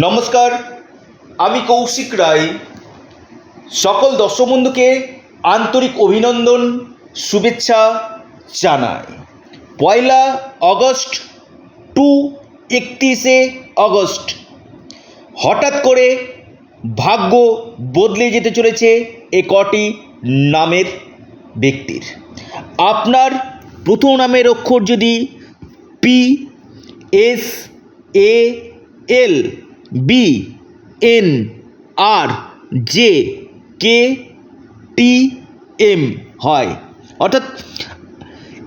নমস্কার, আমি কৌশিক রায়। সকল দর্শক বন্ধুকে আন্তরিক অভিনন্দন, শুভেচ্ছা জানাই। পয়লা অগস্ট টু একত্রিশে অগস্ট হঠাৎ করে ভাগ্য বদলে যেতে চলেছে এ কটি নামের ব্যক্তির। আপনার প্রথম নামের অক্ষর যদি P S A L B N R J K T M হয়। অর্থাৎ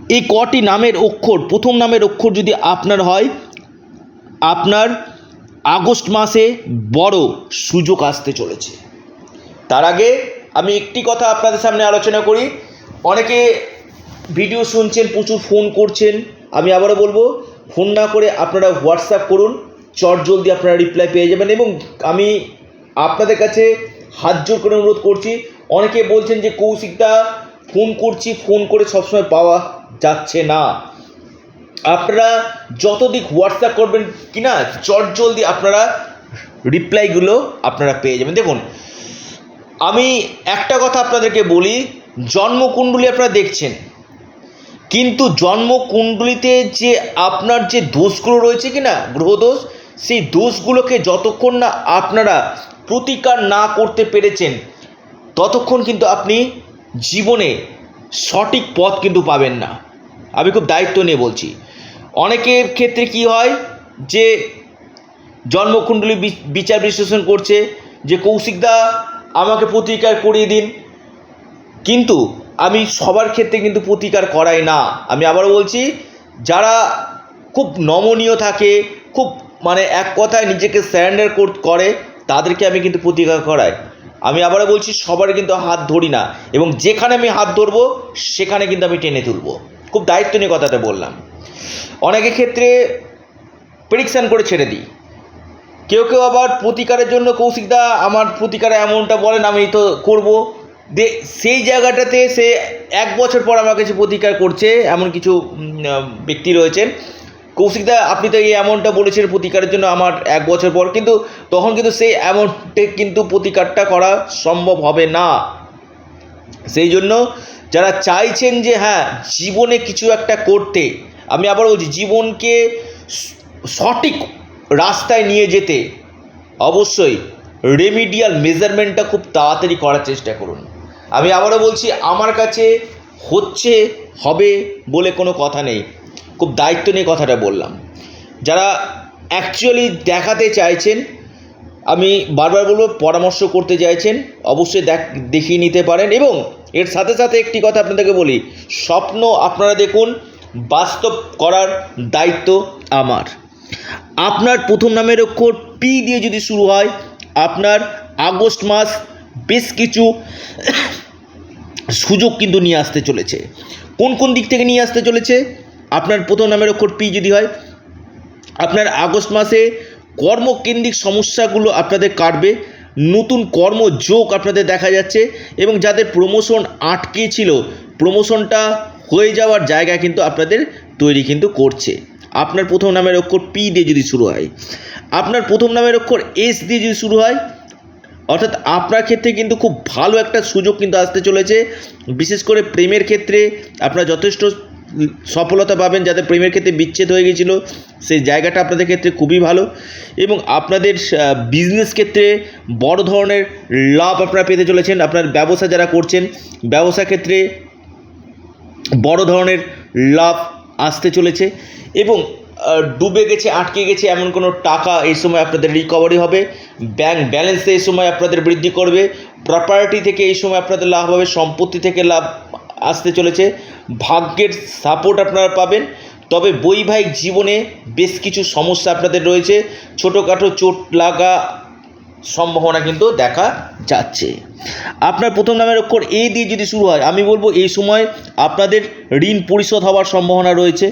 এই কটি নামের অক্ষর, প্রথম নামের অক্ষর যদি আপনার হয়, আপনার আগস্ট মাসে বড় সুযোগ আসতে চলেছে। তার আগে আমি একটি কথা আপনাদের সামনে আলোচনা করি। অনেকে ভিডিও শুনছেন, প্রচুর ফোন করছেন, আমি আবারও বলব, ফোন না করে আপনারা হোয়াটসঅ্যাপ করুন। চট জলদি আপনারা রিপ্লাই পেয়ে যাবেন এবং আমি আপনাদের কাছে হাত জোর করে অনুরোধ করছি, অনেকে বলছেন যে কৌশিকদা ফোন করছি, ফোন করে সবসময় পাওয়া যাচ্ছে না। আপনারা যত দিক হোয়াটসঅ্যাপ করবেন কি না চট জলদি আপনারা রিপ্লাইগুলো আপনারা পেয়ে যাবেন। দেখুন, আমি একটা কথা আপনাদেরকে বলি, জন্মকুণ্ডলী আপনারা দেখছেন, কিন্তু জন্মকুণ্ডলিতে যে আপনার যে দোষগুলো রয়েছে কি না গ্রহদোষ সেই দোষগুলোকে যতক্ষণ না আপনারা প্রতিকার না করতে পেরেছেন, ততক্ষণ কিন্তু আপনি জীবনে সঠিক পথ কিন্তু পাবেন না। আমি খুব দায়িত্ব নিয়ে বলছি। অনেকের ক্ষেত্রে কি হয় যে জন্মকুণ্ডলী বিচার বিশ্লেষণ করছে যে কৌশিকদা আমাকে প্রতিকার করিয়ে দিন। কিন্তু আমি সবার ক্ষেত্রে কিন্তু প্রতিকার করাই না। আমি আবার বলছি, যারা খুব নমনীয় থাকে, খুব মানে এক কথায় নিজেকে স্যারেন্ডার করে তাদেরকে আমি কিন্তু প্রতিকার করাই। আমি আবারও বলছি, সবার কিন্তু হাত ধরি না। এবং যেখানে আমি হাত ধরবো, সেখানে কিন্তু আমি টেনে তুলবো। খুব দায়িত্ব নিয়ে কথাটা বললাম। অনেকের ক্ষেত্রে প্রেডিকশান করে ছেড়ে দিই। কেউ কেউ আবার প্রতিকারের জন্য কৌশিকদা আমার প্রতিকারে এমনটা বলেন, আমি তো করব। দে, সেই জায়গাটাতে সে এক বছর পর আমার কাছে প্রতিকার করছে, এমন কিছু ব্যক্তি রয়েছেন। কৌশিকদা, আপনি তো এই অ্যামাউন্টটা বলেছেন প্রতিকারের জন্য আমার এক বছর পর, কিন্তু তখন কিন্তু সেই অ্যামাউন্টে কিন্তু প্রতিকারটা করা সম্ভব হবে না। সেই জন্য যারা চাইছেন যে হ্যাঁ জীবনে কিছু একটা করতে, আমি আবার বলছি, জীবনকে সঠিক রাস্তায় নিয়ে যেতে, অবশ্যই রেমিডিয়াল মেজারমেন্টটা খুব তাড়াতাড়ি করার চেষ্টা করুন। আমি আবারও বলছি, আমার কাছে হচ্ছে, হবে বলে কোনো কথা নেই। খুব দায়িত্ব নিয়ে কথাটা বললাম। যারা অ্যাকচুয়ালি দেখাতে চাইছেন, আমি বারবার বলব, পরামর্শ করতে চাইছেন, অবশ্যই দেখ, দেখিয়ে নিতে পারেন এবং এর সাথে সাথে একটি কথা আপনাদেরকে বলি, স্বপ্ন আপনারা দেখুন, বাস্তব করার দায়িত্ব আমার। আপনার প্রথম নামের অক্ষর পি দিয়ে যদি শুরু হয়, আপনার আগস্ট মাস বেশ কিছু সুযোগ কিন্তু নিয়ে আসতে চলেছে। কোন কোন দিক থেকে নিয়ে আসতে চলেছে? আপনার প্রথম নামের অক্ষর পি যদি হয়, আপনার আগস্ট মাসে কর্মকেন্দ্রিক সমস্যাগুলো আপনাদের কাটবে, নতুন কর্মযোগ আপনাদের দেখা যাচ্ছে এবং যাদের প্রমোশন আটকে ছিল প্রমোশনটা হয়ে যাওয়ার জায়গা কিন্তু আপনাদের তৈরি কিন্তু করছে। আপনার প্রথম নামের অক্ষর পি দিয়ে যদি শুরু হয়, আপনার প্রথম নামের অক্ষর এস দিয়ে যদি শুরু হয়, অর্থাৎ আপনার ক্ষেত্রে কিন্তু খুব ভালো একটা সুযোগ কিন্তু আসতে চলেছে। বিশেষ করে প্রেমের ক্ষেত্রে আপনারা যথেষ্ট সফলতা পাবেন, যাদের প্রেমের ক্ষেত্রে বিচ্ছেদ হয়ে গেছিল, সেই জায়গাটা আপনাদের ক্ষেত্রে খুবই ভালো। এবং আপনাদের বিজনেস ক্ষেত্রে বড় ধরনের লাভ আপনারা পেতে চলেছেন। আপনার ব্যবসা যারা করছেন, ব্যবসা ক্ষেত্রে বড় ধরনের লাভ আসতে চলেছে এবং ডুবে গেছে, আটকে গেছে এমন কোনো টাকা এই সময় আপনাদের রিকভারি হবে। ব্যাংক ব্যালেন্সে এই সময় আপনাদের বৃদ্ধি করবে। প্রপার্টি থেকে এই সময় আপনাদের লাভ হবে, সম্পত্তি থেকে লাভ আসতে চলেছে। ভাগ্যের সাপোর্ট আপনারা পাবেন। তবে বৈবাহিক জীবনে বেশ কিছু সমস্যা আপনাদের রয়েছে। ছোটোখাটো চোট লাগা সম্ভাবনা কিন্তু দেখা যাচ্ছে। আপনার প্রথম নামের অক্ষর এ দিয়ে যদি শুরু হয়, আমি বলব এই সময় আপনাদের ঋণ পরিশোধ হওয়ার সম্ভাবনা রয়েছে।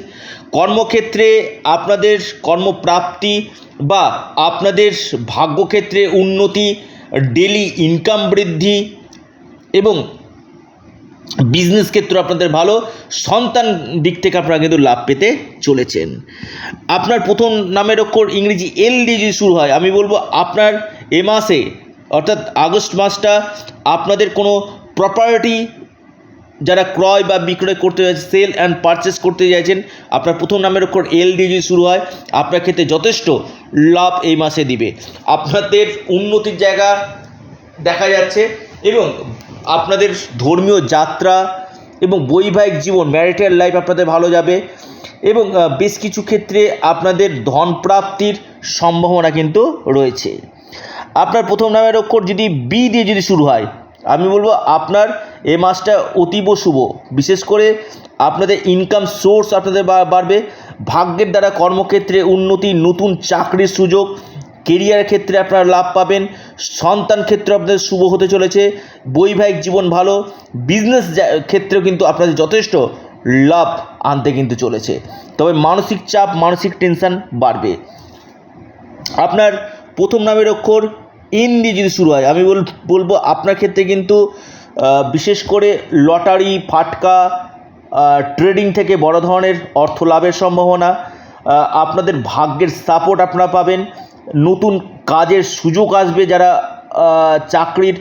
কর্মক্ষেত্রে আপনাদের কর্মপ্রাপ্তি বা আপনাদের ভাগ্যক্ষেত্রে উন্নতি ডেলি ইনকাম বৃদ্ধি এবং বিজনেস ক্ষেত্র আপনাদের ভালো, সন্তান দিক থেকে আপনারা কিন্তু লাভ পেতে চলেছেন। আপনার প্রথম নামের অক্ষর ইংরেজি এল দিয়ে যদি শুরু হয়, আমি বলব আপনার এ মাসে, অর্থাৎ আগস্ট মাসটা আপনাদের কোনো প্রপার্টি যারা ক্রয় বা বিক্রয় করতে যাচ্ছেন সেল অ্যান্ড পারচেস করতে চাইছেন আপনার প্রথম নামের অক্ষর এল দিয়ে যদি শুরু হয়, আপনার ক্ষেত্রে যথেষ্ট লাভ এই মাসে দিবে। আপনাদের উন্নতির জায়গা দেখা যাচ্ছে এবং আপনাদের ধর্মীয় যাত্রা এবং বৈবাহিক জীবন ম্যারিটাল লাইফ আপনাদের ভালো যাবে এবং বেশ কিছু ক্ষেত্রে আপনাদের ধন প্রাপ্তির সম্ভাবনা কিন্তু রয়েছে। আপনার প্রথম নামের অক্ষর যদি বি দিয়ে যদি শুরু হয়, আমি বলব আপনার এ মাসটা অতীব শুভ। বিশেষ করে আপনাদের ইনকাম সোর্স আপনাদের বাড়বে। ভাগ্যের দ্বারা কর্মক্ষেত্রে উন্নতি, নতুন চাকরির সুযোগ কেরিয়ার ক্ষেত্রে আপনারা লাভ পাবেন, সন্তান ক্ষেত্রে আপনাদের শুভ হতে চলেছে, বৈবাহিক জীবন ভালো বিজনেস ক্ষেত্রেও কিন্তু আপনাদের যথেষ্ট লাভ আনতে কিন্তু চলেছে। তবে মানসিক চাপ, মানসিক টেনশন বাড়বে। আপনার প্রথম নামের অক্ষর ইন দিয়ে যদি শুরু হয়, আমি বল, বলব আপনার ক্ষেত্রে কিন্তু বিশেষ করে লটারি, ফাটকা ট্রেডিং থেকে বড় ধরনের অর্থ লাভের সম্ভাবনা আপনাদের ভাগ্যের সাপোর্ট আপনারা পাবেন। নতুন কাজের সুযোগ আসবে যারা চাকরির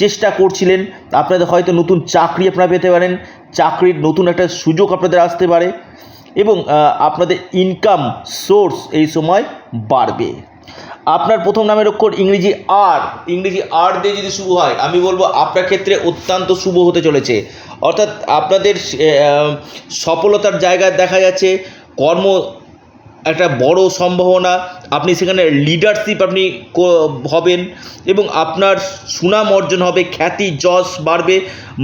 চেষ্টা করছিলেন। আপনাদের হয়তো নতুন চাকরি আপনারা পেতে পারেন। চাকরির নতুন একটা সুযোগ আপনাদের আসতে পারে এবং আপনাদের ইনকাম সোর্স এই সময় বাড়বে। আপনার প্রথম নামের অক্ষর ইংরেজি আর ইংরেজি আর দিয়ে যদি শুরু হয়, আমি বলব আপনার ক্ষেত্রে অত্যন্ত শুভ হতে চলেছে। অর্থাৎ আপনাদের সফলতার জায়গায় দেখা যাচ্ছে। কর্ম একটা বড় সম্ভাবনা, আপনি সেখানে লিডারশিপ আপনি হবেন এবং আপনার সুনাম অর্জন হবে, খ্যাতি, যশ বাড়বে,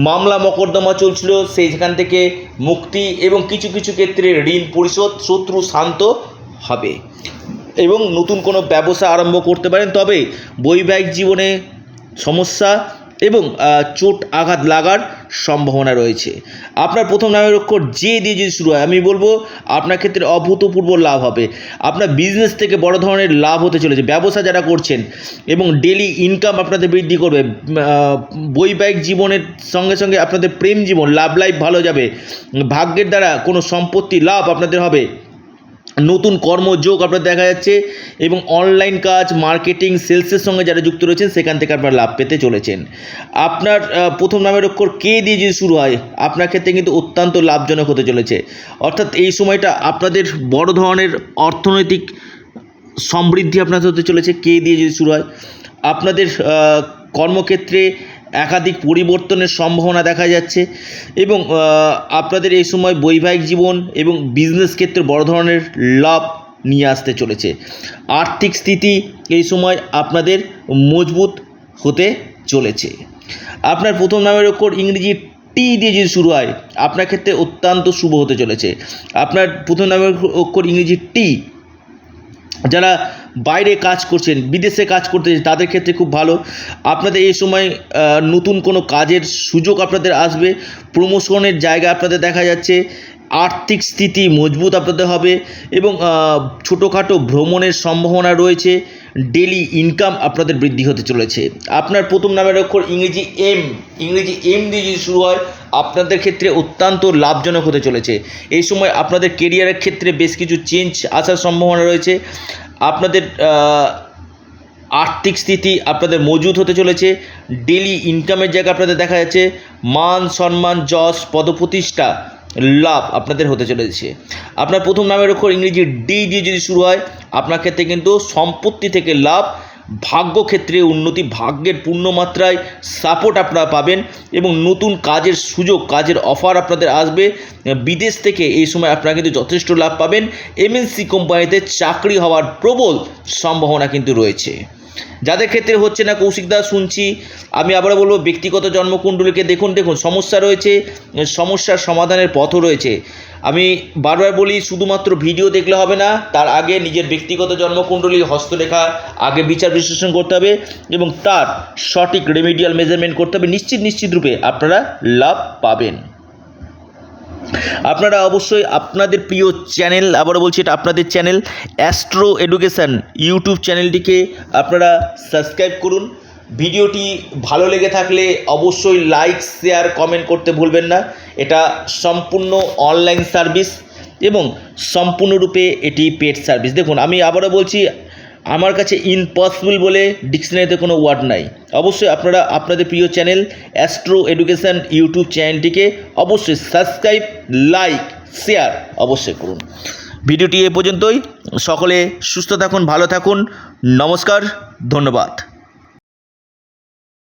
মামলা মকদ্দমা চলছিল, সেই সেখান থেকে মুক্তি এবং কিছু কিছু ক্ষেত্রে ঋণ পরিশোধ, শত্রু শান্ত হবে এবং নতুন কোনো ব্যবসা আরম্ভ করতে পারেন। তবে বৈবাহিক জীবনে সমস্যা এবং চোট আঘাত লাগার সম্ভাবনা রয়েছে। আপনার প্রথম নামের অক্ষর যে দিয়ে যদি শুরু হয়, আমি বলব আপনার ক্ষেত্রে অভূতপূর্ব লাভ হবে। আপনার বিজনেস থেকে বড় ধরনের লাভ হতে চলেছে। ব্যবসা যারা করছেন এবং ডেলি ইনকাম আপনাদের বৃদ্ধি করবে বৈবাহিক জীবনের সঙ্গে সঙ্গে আপনাদের প্রেম জীবন লাভ লাইফ ভালো যাবে। ভাগ্যের দ্বারা কোনো সম্পত্তি, লাভ আপনাদের হবে। নতুন কর্মযোগ আপনার দেখা যাচ্ছে এবং অনলাইন কাজ মার্কেটিং সেলসের সঙ্গে যারা যুক্ত রয়েছেন, সেখান থেকে আপনারা লাভ পেতে চলেছেন। আপনার প্রথম নামের অক্ষর কে দিয়ে যদি শুরু হয়, আপনার ক্ষেত্রে কিন্তু অত্যন্ত লাভজনক হতে চলেছে। অর্থাৎ এই সময়টা আপনাদের বড় ধরনের অর্থনৈতিক সমৃদ্ধি আপনাদের হতে চলেছে, কে দিয়ে যদি শুরু হয়। আপনাদের কর্মক্ষেত্রে একাধিক পরিবর্তনের সম্ভাবনা দেখা যাচ্ছে এবং আপনাদের এই সময় বৈবাহিক জীবন এবং বিজনেস ক্ষেত্রে বড় ধরনের লাভ নিয়ে আসতে চলেছে। আর্থিক স্থিতি এই সময় আপনাদের মজবুত হতে চলেছে। আপনার প্রথম নামের ওপর ইংরেজি টি দিয়ে যদি শুরু হয়, আপনার ক্ষেত্রে অত্যন্ত শুভ হতে চলেছে। আপনার প্রথম নামের অক্ষর ইংরেজি টি যারা বাইরে কাজ করছেন, বিদেশে কাজ করতে তাদের ক্ষেত্রে খুব ভালো। আপনাদের এই সময় নতুন কোনো কাজের সুযোগ আপনাদের আসবে, প্রমোশনের জায়গা আপনাদের দেখা যাচ্ছে, আর্থিক স্থিতি মজবুত আপনাদের হবে এবং ছোটোখাটো ভ্রমণের সম্ভাবনা রয়েছে ডেলি ইনকাম আপনাদের বৃদ্ধি হতে চলেছে। আপনার প্রথম নামের অক্ষর ইংরেজি এম ইংরেজি এম দিয়ে যদি শুরু হয়, আপনাদের ক্ষেত্রে অত্যন্ত লাভজনক হতে চলেছে। এই সময় আপনাদের কেরিয়ারের ক্ষেত্রে বেশ কিছু চেঞ্জ আসার সম্ভাবনা রয়েছে। আপনাদের আর্থিক স্থিতি আপনাদের মজুদ হতে চলেছে। ডেলি ইনকামের জায়গা আপনাদের দেখা যাচ্ছে। মান সম্মান, যশ, পদপ্রতিষ্ঠা, লাভ আপনাদের হতে চলেছে। আপনার প্রথম নামের অক্ষর ইংরেজি ডি দিয়ে যদি শুরু হয়, আপনার ক্ষেত্রে কিন্তু সম্পত্তি থেকে লাভ ভাগ্য ক্ষেত্রে উন্নতি ভাগ্যের পূর্ণমাত্রায় সাপোর্ট আপনারা পাবেন এবং নতুন কাজের সুযোগ, কাজের অফার আপনাদের আসবে। বিদেশ থেকে এই সময় আপনারা কিন্তু যথেষ্ট লাভ পাবেন। এমএনসি কোম্পানিতে চাকরি হওয়ার প্রবল সম্ভাবনা কিন্তু রয়েছে। যাদের ক্ষেত্রে হচ্ছে না কৌশিক দা শুনছি, আমি আবারও বলব ব্যক্তিগত জন্মকুণ্ডলীকে দেখুন দেখুন, সমস্যা রয়েছে, সমস্যার সমাধানের পথও রয়েছে। আমি বারবার বলি, শুধুমাত্র ভিডিও দেখলে হবে না, তার আগে নিজের ব্যক্তিগত জন্মকুণ্ডলী হস্তরেখা আগে বিচার বিশ্লেষণ করতে হবে এবং তার সঠিক রেমিডিয়াল মেজারমেন্ট করতে হবে। নিশ্চিত নিশ্চিত রূপে আপনারা লাভ পাবেন। আপনারা অবশ্যই আপনাদের প্রিয় চ্যানেল, আবারও বলছি এটা আপনাদের চ্যানেল অ্যাস্ট্রো এডুকেশান ইউটিউব চ্যানেলটিকে আপনারা সাবস্ক্রাইব করুন। ভিডিওটি ভালো লেগে থাকলে অবশ্যই লাইক শেয়ার কমেন্ট করতে ভুলবেন না। এটা সম্পূর্ণ অনলাইন সার্ভিস এবং সম্পূর্ণরূপে এটি পেড সার্ভিস দেখুন, আমি আবারও বলছি আমার কাছে ইম্পসিবল বলে ডিকশনারিতে কোনো ওয়ার্ড নাই। অবশ্যই আপনারা আপনাদের প্রিয় চ্যানেল অ্যাস্ট্রো এডুকেশান ইউটিউব চ্যানেলটিকে অবশ্যই সাবস্ক্রাইব লাইক শেয়ার অবশ্যই করুন। ভিডিওটি এ পর্যন্তই। সকলে সুস্থ থাকুন, ভালো থাকুন। নমস্কার, ধন্যবাদ।